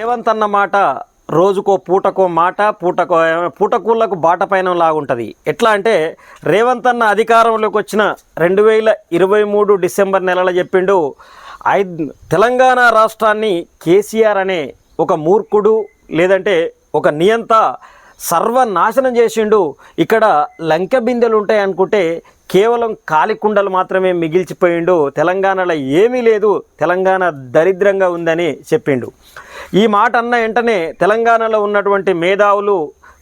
రేవంత్ అన్న మాట రోజుకో పూటకో మాట పూటకో పూటకూళ్ళకు బాట పైన లాగుంటుంది. ఎట్లా అంటే రేవంత్ అన్న అధికారంలోకి వచ్చిన రెండు వేల ఇరవై మూడు డిసెంబర్ నెలలో చెప్పిండు ఐ తెలంగాణ రాష్ట్రాన్ని కేసీఆర్ అనే ఒక మూర్ఖుడు లేదంటే ఒక నియంత సర్వనాశనం చేసిండు. ఇక్కడ లంక బిందెలు ఉంటాయి అనుకుంటే కేవలం కాలికుండలు మాత్రమే మిగిల్చిపోయిండు. తెలంగాణలో ఏమీ లేదు. తెలంగాణ దరిద్రంగా ఉందని చెప్పిండు. ఈ మాట అన్న వెంటనే తెలంగాణలో ఉన్నటువంటి మేధావులు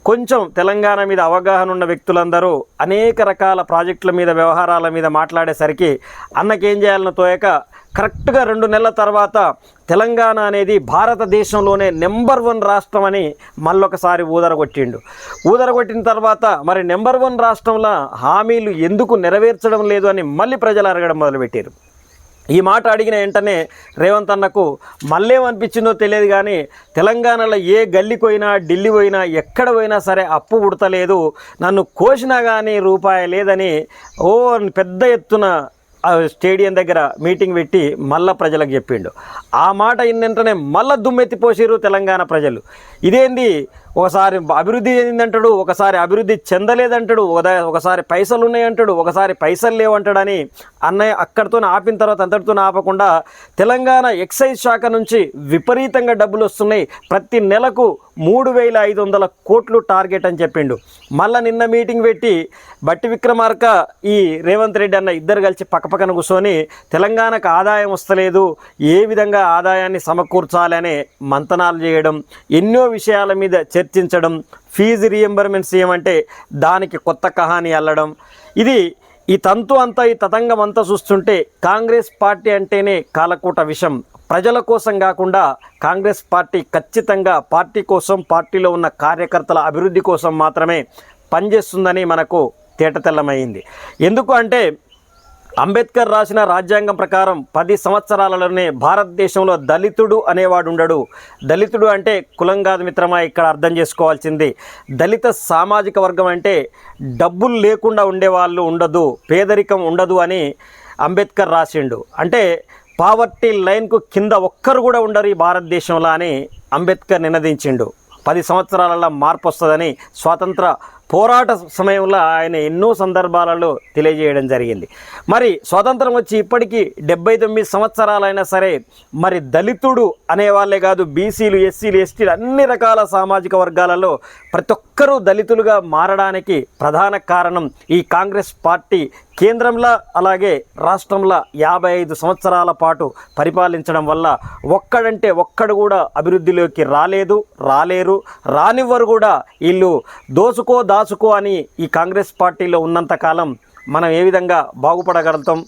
కొంచెం తెలంగాణ మీద అవగాహన ఉన్న వ్యక్తులందరూ అనేక రకాల ప్రాజెక్టుల మీద వ్యవహారాల మీద మాట్లాడేసరికి అన్నకేం చేయాలని తోయక కరెక్ట్గా రెండు నెలల తర్వాత తెలంగాణ అనేది భారతదేశంలోనే నెంబర్ వన్ రాష్ట్రం అని మళ్ళొకసారి ఊదరగొట్టిండు. ఊదరగొట్టిన తర్వాత మరి నెంబర్ వన్ రాష్ట్రంలో హామీలు ఎందుకు నెరవేర్చడం లేదు అని మళ్ళీ ప్రజలు అడగడం మొదలుపెట్టారు ఈ మాట అడిగిన వెంటనే రేవంత్ అన్నకు మళ్ళేమనిపించిందో తెలియదు కానీ తెలంగాణలో ఏ గల్లీకి పోయినా ఢిల్లీ పోయినా ఎక్కడ పోయినా సరే అప్పు పుడతలేదు. నన్ను కోసినా కానీ రూపాయి లేదని ఓ పెద్ద ఎత్తున స్టేడియం దగ్గర మీటింగ్ పెట్టి మళ్ళా ప్రజలకు చెప్పిండు. ఆ మాట ఇన్న వెంటనే మళ్ళా దుమ్మెత్తిపోసిరు తెలంగాణ ప్రజలు. ఇదేంది? ఒకసారి అభివృద్ధి చెందిందంటాడు ఒకసారి అభివృద్ధి చెందలేదంటాడు ఒకదా- ఒకసారి పైసలు ఉన్నాయంటాడు ఒకసారి పైసలు లేవంటాడని అన్నయ్య అక్కడితో ఆపిన తర్వాత అంతటితో ఆపకుండా తెలంగాణ ఎక్సైజ్ శాఖ నుంచి విపరీతంగా డబ్బులు వస్తున్నాయి. ప్రతి నెలకు మూడు వేల ఐదు వందల కోట్లు టార్గెట్ అని చెప్పిండు. మళ్ళీ నిన్న మీటింగ్ పెట్టి బట్టి విక్రమార్క ఈ రేవంత్ రెడ్డి అన్న ఇద్దరు కలిసి పక్కపక్కన కూర్చొని తెలంగాణకు ఆదాయం వస్తలేదు ఏ విధంగా ఆదాయాన్ని సమకూర్చాలని మంతనాలు చేయడం ఎన్నో విషయాల మీద చర్చించడం ఫీజు రియంబర్మెంట్స్ ఏమంటే దానికి కొత్త కహాని అల్లడం. ఇది ఈ తంతు అంతా ఈ తతంగం అంతా చూస్తుంటే కాంగ్రెస్ పార్టీ అంటేనే కాలకూట విషం. ప్రజల కోసం కాకుండా కాంగ్రెస్ పార్టీ ఖచ్చితంగా పార్టీ కోసం పార్టీలో ఉన్న కార్యకర్తల అభివృద్ధి కోసం మాత్రమే పనిచేస్తుందని మనకు తేటతెల్లమైంది. ఎందుకు అంటే అంబేద్కర్ రాసిన రాజ్యాంగం ప్రకారం పది సంవత్సరాలలోనే భారతదేశంలో దళితుడు అనేవాడు ఉండడు. దళితుడు అంటే కులం కాదు మిత్రమా ఇక్కడ అర్థం చేసుకోవాల్సింది. దళిత సామాజిక వర్గం అంటే డబ్బులు లేకుండా ఉండేవాళ్ళు ఉండదు పేదరికం ఉండదు అని అంబేద్కర్ రాసిండు. అంటే పావర్టీ లైన్కు కింద ఒక్కరు కూడా ఉండరు ఈ భారతదేశంలో అని అంబేద్కర్ నినదించిండు. పది సంవత్సరాలలో మార్పు వస్తుందని స్వాతంత్ర పోరాట సమయంలో ఆయన ఎన్నో సందర్భాలలో తెలియజేయడం జరిగింది. మరి స్వాతంత్రం వచ్చి ఇప్పటికీ డెబ్బై తొమ్మిది సంవత్సరాలైనా సరే మరి దళితుడు అనేవాళ్ళే కాదు బీసీలు ఎస్సీలు ఎస్టీలు అన్ని రకాల సామాజిక వర్గాలలో ప్రతి ఒక్కరూ దళితులుగా మారడానికి ప్రధాన కారణం ఈ కాంగ్రెస్ పార్టీ కేంద్రంలో అలాగే రాష్ట్రంలో యాభై ఐదు సంవత్సరాల పాటు పరిపాలించడం వల్ల ఒక్కడంటే ఒక్కడు కూడా అభివృద్ధిలోకి రాలేదు రాలేరు రానివ్వరు కూడా. వీళ్ళు దోసుకో దాచుకో అని ఈ కాంగ్రెస్ పార్టీలో ఉన్నంతకాలం మనం ఏ విధంగా బాగుపడగలుగుతాం?